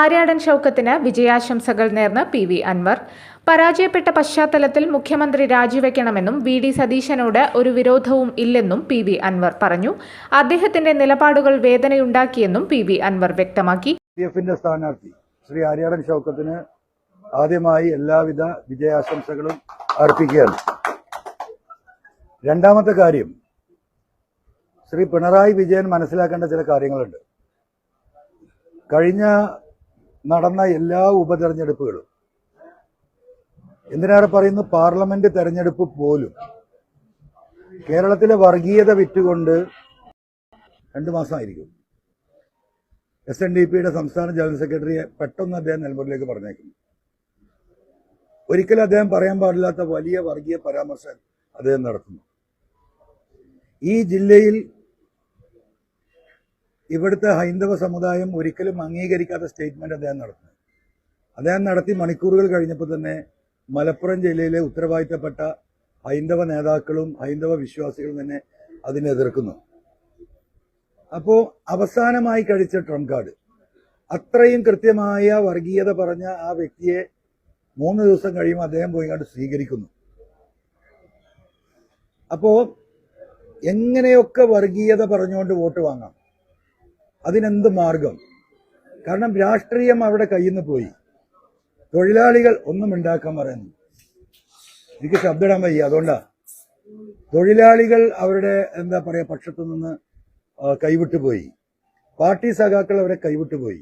ആര്യാടൻ ഷൗക്കത്തിന് വിജയാശംസകൾ നേർന്ന് പി വി അൻവർ. പരാജയപ്പെട്ട പശ്ചാത്തലത്തിൽ മുഖ്യമന്ത്രി രാജിവെക്കണമെന്നും വി ഡി സതീശനോട് ഒരു വിരോധവും ഇല്ലെന്നും പി വി അൻവർ പറഞ്ഞു. അദ്ദേഹത്തിന്റെ നിലപാടുകൾ വേദനയുണ്ടാക്കിയെന്നും പി വി അൻവർ വ്യക്തമാക്കി. സ്ഥാനാർത്ഥി ശ്രീ ആര്യാടൻ ഷൗക്കത്തിന് ആദ്യമായി എല്ലാവിധ വിജയാശംസകളും അർപ്പിക്കുകയാണ്. രണ്ടാമത്തെ കാര്യം ശ്രീ പിണറായി വിജയൻ മനസ്സിലാക്കേണ്ട ചില കാര്യങ്ങളുണ്ട്. കഴിഞ്ഞ നടന്ന എല്ലാ ഉപതെരഞ്ഞെടുപ്പുകളും. എന്തിനേറെ പറയുന്നു പാർലമെന്റ് തെരഞ്ഞെടുപ്പ് പോലും കേരളത്തിലെ വർഗീയത വിറ്റുകൊണ്ട് രണ്ടു മാസമായിരിക്കും. എസ് എൻ ഡി പിയുടെ സംസ്ഥാന ജനറൽ സെക്രട്ടറിയെ പെട്ടെന്ന് അദ്ദേഹം നിലമ്പൂരിലേക്ക് പറഞ്ഞേക്കുന്നു. ഒരിക്കലും അദ്ദേഹം പറയാൻ പാടില്ലാത്ത വലിയ വർഗീയ പരാമർശം അദ്ദേഹം നടത്തുന്നു. ഈ ജില്ലയിൽ ഇവിടുത്തെ ഹൈന്ദവ സമുദായം ഒരിക്കലും അംഗീകരിക്കാത്ത സ്റ്റേറ്റ്മെന്റ് അദ്ദേഹം നടത്തുന്നത് അദ്ദേഹം നടത്തി മണിക്കൂറുകൾ കഴിഞ്ഞപ്പോൾ തന്നെ മലപ്പുറം ജില്ലയിലെ ഉത്തരവാദിത്തപ്പെട്ട ഹൈന്ദവ നേതാക്കളും ഹൈന്ദവ വിശ്വാസികളും തന്നെ അതിനെ എതിർക്കുന്നു. അപ്പോ അവസാനമായി കഴിച്ച ട്രംപ് കാർഡ്. അത്രയും കൃത്യമായ വർഗീയത പറഞ്ഞ ആ വ്യക്തിയെ മൂന്ന് ദിവസം കഴിയുമ്പോൾ അദ്ദേഹം പോയി കണ്ട് സ്വീകരിക്കുന്നു. അപ്പോൾ എങ്ങനെയൊക്കെ വർഗീയത പറഞ്ഞുകൊണ്ട് വോട്ട് വാങ്ങാം? അതിനെന്ത് മാർഗം? കാരണം രാഷ്ട്രീയം അവിടെ കയ്യിൽ നിന്ന് പോയി. തൊഴിലാളികൾ ഒന്നും ഉണ്ടാക്കാൻ പറയുന്നു. എനിക്ക് ശബ്ദമിടാൻ വയ്യ. അതുകൊണ്ടാ. തൊഴിലാളികൾ അവരുടെ എന്താ പറയാ പക്ഷത്തു നിന്ന് കൈവിട്ടു പോയി. പാർട്ടി സഖാക്കൾ അവരെ കൈവിട്ടു പോയി.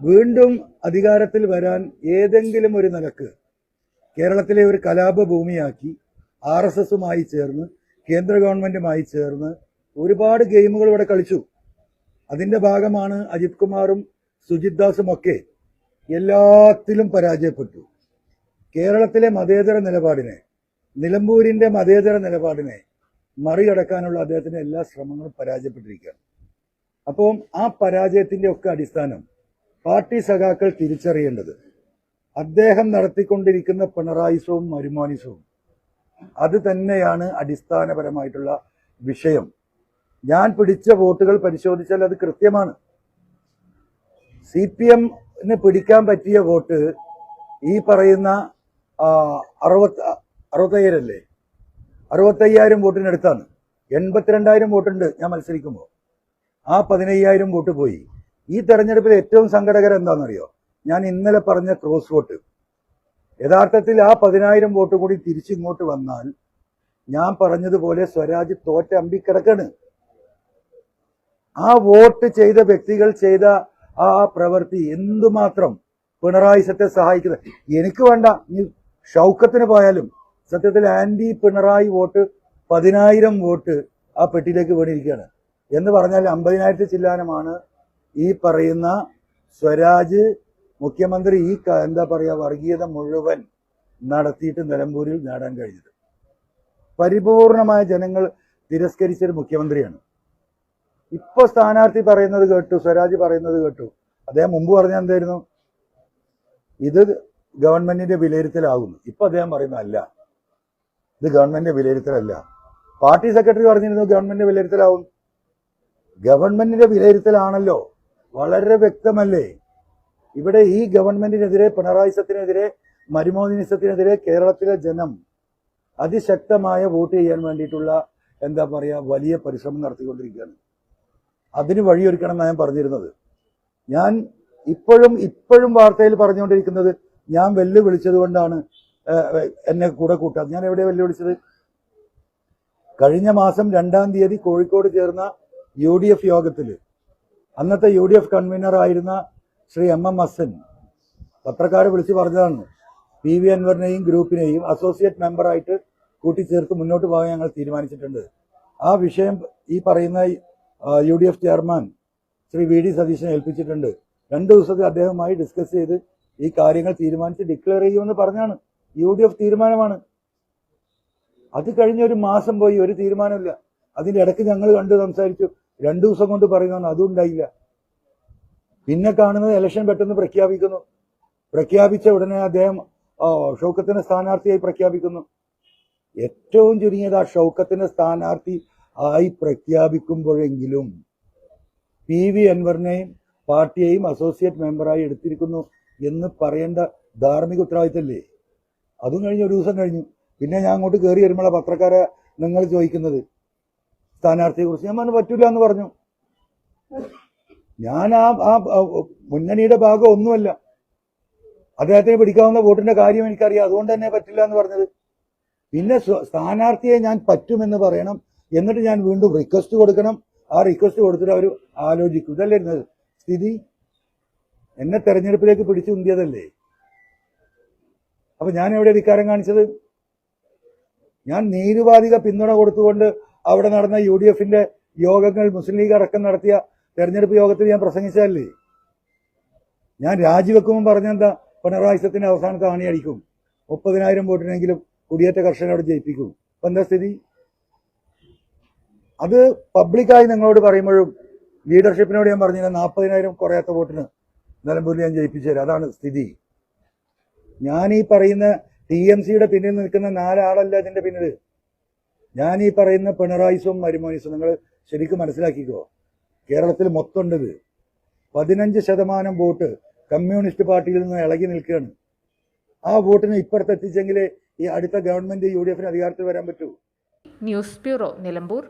വീണ്ടും അധികാരത്തിൽ വരാൻ ഏതെങ്കിലും ഒരു നിലയ്ക്ക് കേരളത്തിലെ ഒരു കലാപ ഭൂമിയാക്കി ആർ ചേർന്ന് കേന്ദ്ര ഗവൺമെന്റുമായി ചേർന്ന് ഒരുപാട് ഗെയിമുകൾ ഇവിടെ കളിച്ചു. അതിന്റെ ഭാഗമാണ് അജിത് കുമാറും സുജിത് ദാസും ഒക്കെ എല്ലാത്തിലും പരാജയപ്പെട്ടു. കേരളത്തിലെ മതേതര നിലപാടിനെ നിലമ്പൂരിന്റെ മതേതര നിലപാടിനെ മറികടക്കാനുള്ള അദ്ദേഹത്തിന്റെ എല്ലാ ശ്രമങ്ങളും പരാജയപ്പെട്ടിരിക്കുകയാണ്. അപ്പോൾ ആ പരാജയത്തിന്റെ ഒക്കെ അടിസ്ഥാനം പാർട്ടി സഖാക്കൾ തിരിച്ചറിയേണ്ടത് അദ്ദേഹം നടത്തിക്കൊണ്ടിരിക്കുന്ന പിണറായിസവും മരുമാനിസവും അത് തന്നെയാണ് അടിസ്ഥാനപരമായിട്ടുള്ള വിഷയം. ഞാൻ പിടിച്ച വോട്ടുകൾ പരിശോധിച്ചാൽ അത് കൃത്യമാണ്. സി പി എമ്മിന് പിടിക്കാൻ പറ്റിയ വോട്ട് ഈ പറയുന്ന അറുപത്തി അറുപത്തയ്യായിരല്ലേ? അറുപത്തയ്യായിരം വോട്ടിനടുത്താണ്. എൺപത്തിരണ്ടായിരം വോട്ടുണ്ട് ഞാൻ മത്സരിക്കുമ്പോൾ ആ പതിനയ്യായിരം വോട്ട് പോയി. ഈ തെരഞ്ഞെടുപ്പിൽ ഏറ്റവും സങ്കടകരം എന്താണെന്നറിയോ? ഞാൻ ഇന്നലെ പറഞ്ഞ ക്രോസ് വോട്ട്. യഥാർത്ഥത്തിൽ ആ പതിനായിരം വോട്ട് കൂടി തിരിച്ചിങ്ങോട്ട് വന്നാൽ ഞാൻ പറഞ്ഞതുപോലെ സ്വരാജ് തോറ്റ അമ്പിക്കിടക്കാണ്. ആ വോട്ട് ചെയ്ത വ്യക്തികൾ ചെയ്ത ആ പ്രവൃത്തി എന്തുമാത്രം പിണറായി സത്തെ സഹായിക്കുന്നത്? എനിക്ക് വേണ്ട. ഈ ഷൗക്കത്തിന് പോയാലും സത്യത്തിൽ ആന്റി പിണറായി വോട്ട് പതിനായിരം വോട്ട് ആ പെട്ടിയിലേക്ക് വീണിരിക്കുകയാണ്. എന്ന് പറഞ്ഞാൽ അമ്പതിനായിരത്തി ചില്ലാനമാണ് ഈ പറയുന്ന സ്വരാജ് മുഖ്യമന്ത്രി ഈ എന്താ പറയുക വർഗീയത മുഴുവൻ നടത്തിയിട്ട് നിലമ്പൂരിൽ നേടാൻ കഴിഞ്ഞത്. പരിപൂർണമായ ജനങ്ങൾ തിരസ്കരിച്ചൊരു മുഖ്യമന്ത്രിയാണ്. ഇപ്പൊ സ്ഥാനാർത്ഥി പറയുന്നത് കേട്ടു സ്വരാജ് പറയുന്നത് കേട്ടു. അദ്ദേഹം മുമ്പ് പറഞ്ഞ എന്തായിരുന്നു? ഇത് ഗവൺമെന്റിന്റെ വിലയിരുത്തലാകുന്നു. ഇപ്പൊ അദ്ദേഹം പറയുന്ന അല്ല ഇത് ഗവൺമെന്റിന്റെ വിലയിരുത്തലല്ല. പാർട്ടി സെക്രട്ടറി പറഞ്ഞിരുന്നു ഗവൺമെന്റിന്റെ വിലയിരുത്തലാവും ഗവൺമെന്റിന്റെ വിലയിരുത്തലാണല്ലോ. വളരെ വ്യക്തമല്ലേ? ഇവിടെ ഈ ഗവൺമെന്റിനെതിരെ പിണറായി സത്തിനെതിരെ മരുമോനിസത്തിനെതിരെ കേരളത്തിലെ ജനം അതിശക്തമായ വോട്ട് ചെയ്യാൻ വേണ്ടിയിട്ടുള്ള എന്താ പറയാ വലിയ പരിശ്രമം നടത്തിക്കൊണ്ടിരിക്കുകയാണ്. അതിന് വഴിയൊരുക്കണം എന്നാണ് ഞാൻ പറഞ്ഞിരുന്നത്. ഞാൻ ഇപ്പോഴും ഇപ്പോഴും വാർത്തയിൽ പറഞ്ഞുകൊണ്ടിരിക്കുന്നത് ഞാൻ വെല്ലുവിളിച്ചത് കൊണ്ടാണ് എന്നെ കൂടെ കൂട്ടാതെ. ഞാൻ എവിടെ വെല്ലുവിളിച്ചത്? കഴിഞ്ഞ മാസം രണ്ടാം തീയതി കോഴിക്കോട് ചേർന്ന യു ഡി എഫ് യോഗത്തിൽ അന്നത്തെ യു ഡി എഫ് കൺവീനർ ആയിരുന്ന ശ്രീ എം എം അസൻ പത്രക്കാർ വിളിച്ചു പറഞ്ഞതാണ്. പി വി അൻവറിനെയും ഗ്രൂപ്പിനെയും അസോസിയേറ്റ് മെമ്പറായിട്ട് കൂട്ടിച്ചേർത്ത് മുന്നോട്ട് പോകാൻ ഞങ്ങൾ തീരുമാനിച്ചിട്ടുണ്ട്. ആ വിഷയം ഈ പറയുന്ന U D F chairman Shri V D സതീശനെ ഏൽപ്പിച്ചിട്ടുണ്ട്. രണ്ടു ദിവസത്തെ അദ്ദേഹവുമായി ഡിസ്കസ് ചെയ്ത് ഈ കാര്യങ്ങൾ തീരുമാനിച്ച് ഡിക്ലെയർ ചെയ്യുമെന്ന് പറഞ്ഞാണ്. യു ഡി എഫ് തീരുമാനമാണ്. അത് കഴിഞ്ഞ ഒരു മാസം പോയി ഒരു തീരുമാനമില്ല. അതിന്റെ ഇടയ്ക്ക് ഞങ്ങൾ കണ്ട് സംസാരിച്ചു. രണ്ടു ദിവസം കൊണ്ട് പറയുന്നതാണ് അതും ഉണ്ടായില്ല. പിന്നെ കാണുന്നത് ഇലക്ഷൻ പെട്ടെന്ന് പ്രഖ്യാപിക്കുന്നു. പ്രഖ്യാപിച്ച ഉടനെ അദ്ദേഹം ഷൗക്കത്തിന്റെ ഷൗക്കത്തിന് സ്ഥാനാർത്ഥിയായി പ്രഖ്യാപിക്കുന്നു. ഏറ്റവും ചുരുങ്ങിയത് ആ ഷൗക്കത്തിന്റെ സ്ഥാനാർത്ഥി ആയി പ്രഖ്യാപിക്കുമ്പോഴെങ്കിലും പി വി അൻവറിനെയും പാർട്ടിയെയും അസോസിയേറ്റ് മെമ്പറായി എടുത്തിരിക്കുന്നു എന്ന് പറയേണ്ട ധാർമ്മിക ഉത്തരവാദിത്തല്ലേ? അതും കഴിഞ്ഞ് ഒരു ദിവസം കഴിഞ്ഞു. പിന്നെ ഞാൻ അങ്ങോട്ട് കയറി വരുമ്പോൾ പത്രക്കാരെ നിങ്ങൾ ചോദിക്കുന്നത്. സ്ഥാനാർത്ഥിയെ കുറിച്ച് ഞാൻ പറഞ്ഞു പറ്റൂല എന്ന് പറഞ്ഞു. ഞാൻ ആ ആ മുന്നണിയുടെ ഭാഗം ഒന്നുമല്ല. അദ്ദേഹത്തിന് പിടിക്കാവുന്ന വോട്ടിന്റെ കാര്യം എനിക്കറിയാം. അതുകൊണ്ട് തന്നെ പറ്റില്ല എന്ന് പറഞ്ഞത്. പിന്നെ സ്ഥാനാർത്ഥിയെ ഞാൻ പറ്റുമെന്ന് പറയണം. എന്നിട്ട് ഞാൻ വീണ്ടും റിക്വസ്റ്റ് കൊടുക്കണം. ആ റിക്വസ്റ്റ് കൊടുത്തിട്ട് അവർ ആലോചിക്കും. ഇതല്ലേ സ്ഥിതി? എന്നെ തെരഞ്ഞെടുപ്പിലേക്ക് പിടിച്ചു ഉന്തിയതല്ലേ? അപ്പൊ ഞാൻ എവിടെ ധിക്കാരം കാണിച്ചത്? ഞാൻ നീരുപാധിക പിന്തുണ കൊടുത്തുകൊണ്ട് അവിടെ നടന്ന യു ഡി എഫിന്റെ യോഗങ്ങൾ മുസ്ലിം ലീഗ് അടക്കം നടത്തിയ തെരഞ്ഞെടുപ്പ് യോഗത്തിൽ ഞാൻ പ്രസംഗിച്ചതല്ലേ? ഞാൻ രാജിവെക്കുമ്പോൾ പറഞ്ഞെന്താ പിണറായി സത്തിന്റെ അവസാനത്തെ ആണി അടിക്കും മുപ്പതിനായിരം വോട്ടിനെങ്കിലും കുടിയേറ്റ കർഷകരോട് ജയിപ്പിക്കും. അപ്പൊ എന്താ സ്ഥിതി? അത് പബ്ലിക്കായി നിങ്ങളോട് പറയുമ്പോഴും ലീഡർഷിപ്പിനോട് ഞാൻ പറഞ്ഞില്ല നാൽപ്പതിനായിരം കുറയാത്ത വോട്ടിന് നിലമ്പൂരിൽ ഞാൻ ജയിപ്പിച്ചു തരാം. അതാണ് സ്ഥിതി. ഞാൻ ഈ പറയുന്ന ടി എം സിയുടെ പിന്നിൽ നിൽക്കുന്ന നാലാളല്ല ഇതിന്റെ പിന്നിൽ. ഞാൻ ഈ പറയുന്ന പിണറായിസും മരുമോനിസും നിങ്ങൾ ശരിക്കും മനസ്സിലാക്കിക്കോ. കേരളത്തിൽ മൊത്തം ഉണ്ട് ഇത് പതിനഞ്ച് ശതമാനം വോട്ട് കമ്മ്യൂണിസ്റ്റ് പാർട്ടിയിൽ നിന്ന് ഇളകി നിൽക്കുകയാണ്. ആ വോട്ടിന് ഇപ്പുറത്തെത്തിച്ചെങ്കിൽ ഈ അടുത്ത ഗവൺമെന്റ് യു ഡി എഫിന് അധികാരത്തിൽ വരാൻ പറ്റൂ. News bureau Nilambur.